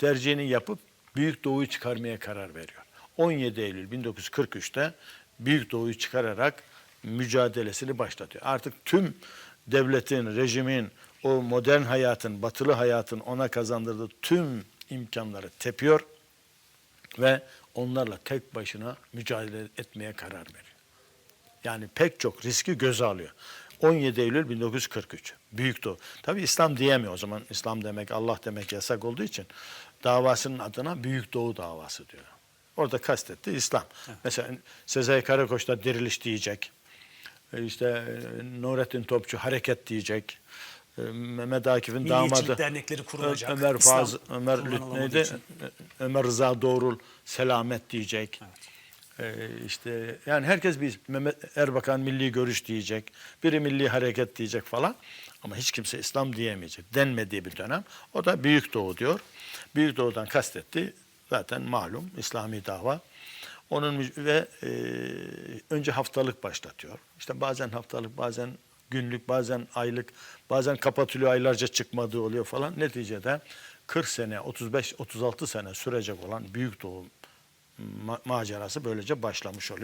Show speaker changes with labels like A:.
A: tercihini yapıp Büyük Doğu'yu çıkarmaya karar veriyor. 17 Eylül 1943'te Büyük Doğu'yu çıkararak mücadelesini başlatıyor. Artık tüm devletin, rejimin, o modern hayatın, batılı hayatın ona kazandırdığı tüm imkanları tepiyor ve onlarla tek başına mücadele etmeye karar veriyor. Yani pek çok riski göze alıyor. 17 Eylül 1943. Büyük Doğu. Tabi İslam diyemiyor o zaman. İslam demek, Allah demek yasak olduğu için davasının adına Büyük Doğu davası diyor. Orada kastetti İslam. Mesela Sezai Karakoç da diriliş diyecek. E, İşte e, Nurettin Topçu hareket diyecek. E, Mehmet Akif'in damadı
B: dernekleri kurulacak.
A: Ömer
B: İslam
A: Faz, Ömer Lüt-
B: kullanılamadığı
A: neydi?
B: için.
A: Ömer Rıza Doğrul selamet diyecek. Ee, işte yani herkes bir Mehmet Erbakan milli görüş diyecek. Biri milli hareket diyecek falan. Ama hiç kimse İslam diyemeyecek. Denmediği bir dönem. O da Büyük Doğu diyor. Büyük Doğu'dan kastetti. Zaten malum İslami dava. Onun ve e, önce haftalık başlatıyor. İşte bazen haftalık, bazen günlük, bazen aylık, bazen kapatılıyor aylarca çıkmadığı oluyor falan. Neticede 40 sene, 35-36 sene sürecek olan Büyük Doğu macerası böylece başlamış oluyor.